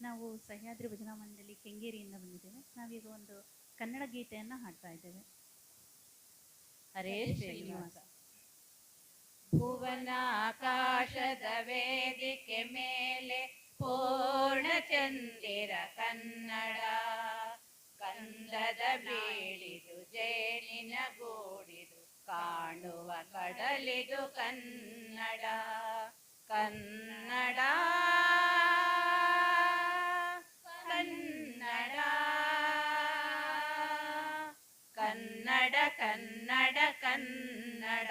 ನಾವು ಸಹ್ಯಾದ್ರಿ ಭಜನಾ ಮಂಡಳಿ ಕೆಂಗೇರಿಯಿಂದ ಬಂದಿದ್ದೇವೆ. ನಾವೀಗ ಒಂದು ಕನ್ನಡ ಗೀತೆಯನ್ನ ಹಾಡ್ತಾ ಇದ್ದೇವೆ. ಹರೇ ಶ್ರೀನಿವಾಸ. ಭುವನಾಕಾಶದ ವೇದಿಕೆ ಮೇಲೆ ಪೂರ್ಣಚಂದಿರ ಕನ್ನಡ. ಕಂದದ ಬೀಳಿದು ಜೇನಿನ ಗೂಡಿದು ಕಾಣುವ ಕಡಲಿದು ಕನ್ನಡ. ಕನ್ನಡ ಕನ್ನಡ ಕನ್ನಡ ಕನ್ನಡ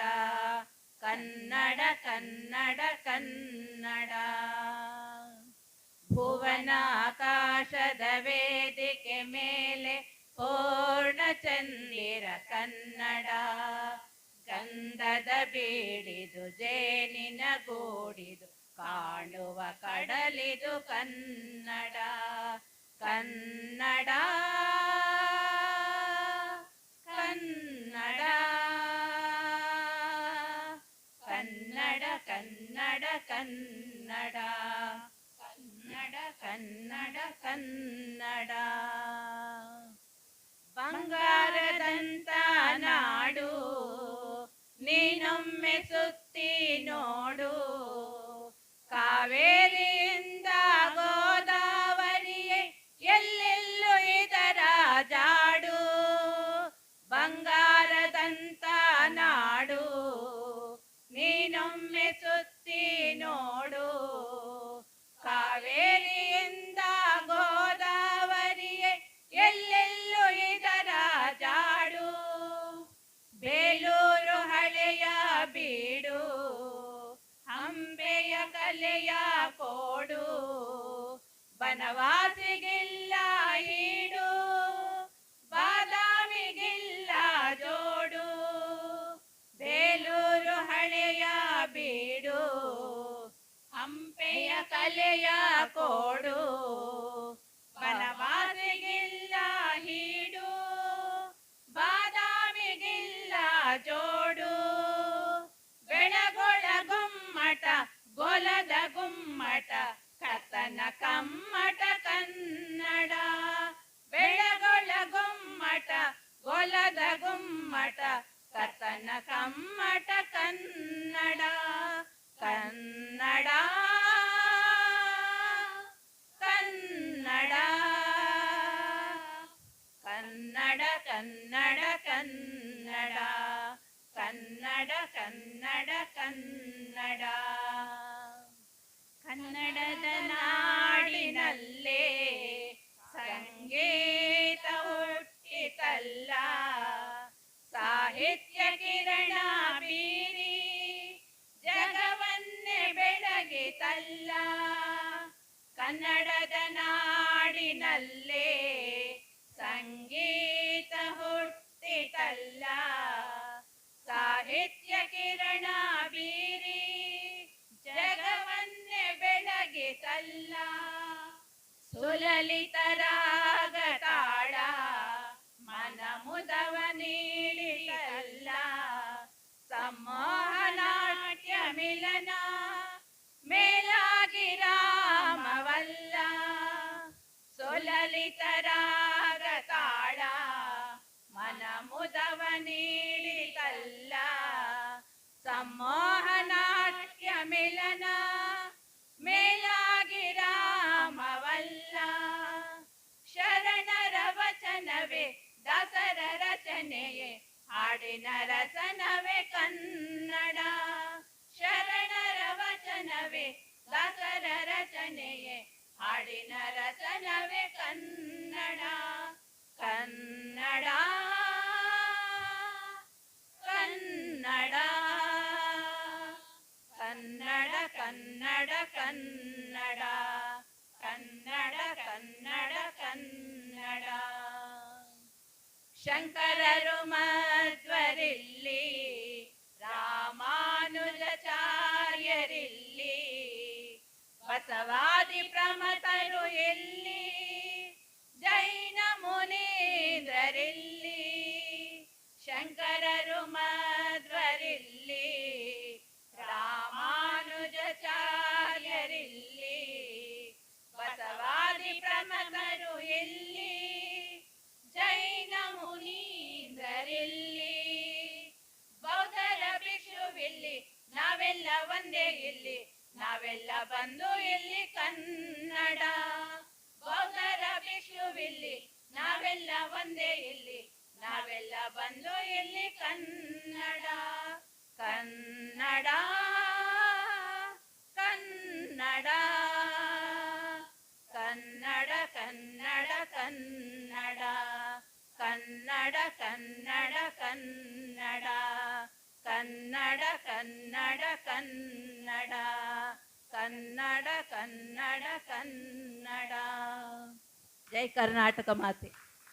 ಕನ್ನಡ ಕನ್ನಡ ಕನ್ನಡ ಭುವನಾಕಾಶದ ವೇದಿಕೆ ಮೇಲೆ ಪೂರ್ಣಚಂದಿರ ಕನ್ನಡ ಗಂಧದ ಬೀಳಿದು ಜೇನಿನ ಗೂಡಿದು ಕಾಣುವ ಕಡಲಿದು ಕನ್ನಡ ಕನ್ನಡ ಕನ್ನಡ ಕನ್ನಡ ಕನ್ನಡ ಕನ್ನಡ ಕನ್ನಡ ಕನ್ನಡ ಬಂಗಾರದಂತ ನಾಡು ನೀನೊಮ್ಮೆ ಸುತ್ತಿ ನೋಡು ಬನವಾಸಿಗಿಲ್ಲ ಈಡು, ಬಾದಾಮಿಗಿಲ್ಲ ಜೋಡು, ಬೇಲೂರು ಹಳೆಯ ಬೀಡು, ಹಂಪೆಯ ಕಲೆಯ ಕೋಡು, ಬನವಾಸಿಗಿಲ್ಲ ಹೀಡು ಬಾದಾಮಿಗಿಲ್ಲ ಜೋಡು ಬೆಳಗೊಳ ಗುಮ್ಮಟ, ಗೊಲದ ಗುಮ್ಮಟ ಕತನ ಕಮ್ಮಟ ಕನ್ನಡ ಬೆಳಗೊಳ ಗುಮ್ಮಟ ಗೊಲದ ಗುಮ್ಮಟ ಕತನ ಕಮ್ಮಟ ಕನ್ನಡ ಕನ್ನಡ ಕನ್ನಡ ಕನ್ನಡ ಕನ್ನಡ ಕನ್ನಡ ಕನ್ನಡ ಕನ್ನಡ ಕನ್ನಡ ಕನ್ನಡದ ನಾಡಿನಲ್ಲೇ ಸಂಗೀತ ಹುಟ್ಟಿತಲ್ಲ ಸಾಹಿತ್ಯ ಕಿರಣ ಬೀರಿ ಜಗವನ್ನೇ ಬೆಳಗಿತಲ್ಲ. ಕನ್ನಡದ ನಾಡಿನಲ್ಲೇ ಸಂಗೀತ ಹುಟ್ಟಿತಲ್ಲ ಸಾಹಿತ್ಯ ಕಿರಣ ಬೀರಿ ಬೆಳಗಿತಲ್ಲ ಸುಲಲಿತರಾಗ ತಾಳ ಮನ ಮುದವ ನೀಳಿತಲ್ಲ ಸಮೋಹನಾಟ್ಯ ಮಿಲನ ಮೇಲಾಗಿ ರಾಮವಲ್ಲ ಸೊಲಲಿತರಾಗ ಹಾಡಿನ ರಚನವೇ ಕನ್ನಡ. ಶರಣರ ವಚನವೇ ದಾಸರ ರಚನೆಯೇ. ಹಾಡಿನ ರಚನವೇ ಕನ್ನಡ. ಕನ್ನಡ. ಕನ್ನಡ. ಕನ್ನಡ ಕನ್ನಡ ಕನ್ನಡ. ಶಂಕರರು ಮಧ್ವರಿಲ್ಲಿ ರಾಮಾನುಜಾಚಾರ್ಯರಿಲ್ಲಿ ಬಸವಾದಿ ಪ್ರಮತರು ಎಲ್ಲಿ ಜೈನ ಮುನೀಂದ್ರರಿಲ್ಲಿ ಶಂಕರರು ಮಧ್ವರಿಲ್ಲಿ ಇಲ್ಲಿ ನಾವೆಲ್ಲ ಬಂದು ಇಲ್ಲಿ ಕನ್ನಡ. ಬೌದ್ಧರ ಭಿಕ್ಷುವಿಲ್ಲಿ ನಾವೆಲ್ಲ ಒಂದೇ ಇಲ್ಲಿ. ನಾವೆಲ್ಲ ಬಂದು ಇಲ್ಲಿ ಕನ್ನಡ ಕನ್ನಡ ಕನ್ನಡ ಕನ್ನಡ ಕನ್ನಡ. ಕನ್ನಡ ಕನ್ನಡ ಕನ್ನಡ. ಕನ್ನಡ ಕನ್ನಡ ಕನ್ನಡ. ಕನ್ನಡ ಕನ್ನಡ ಕನ್ನಡ ಕನ್ನಡ. ಜೈ ಕರ್ನಾಟಕ ಮಾತೆ.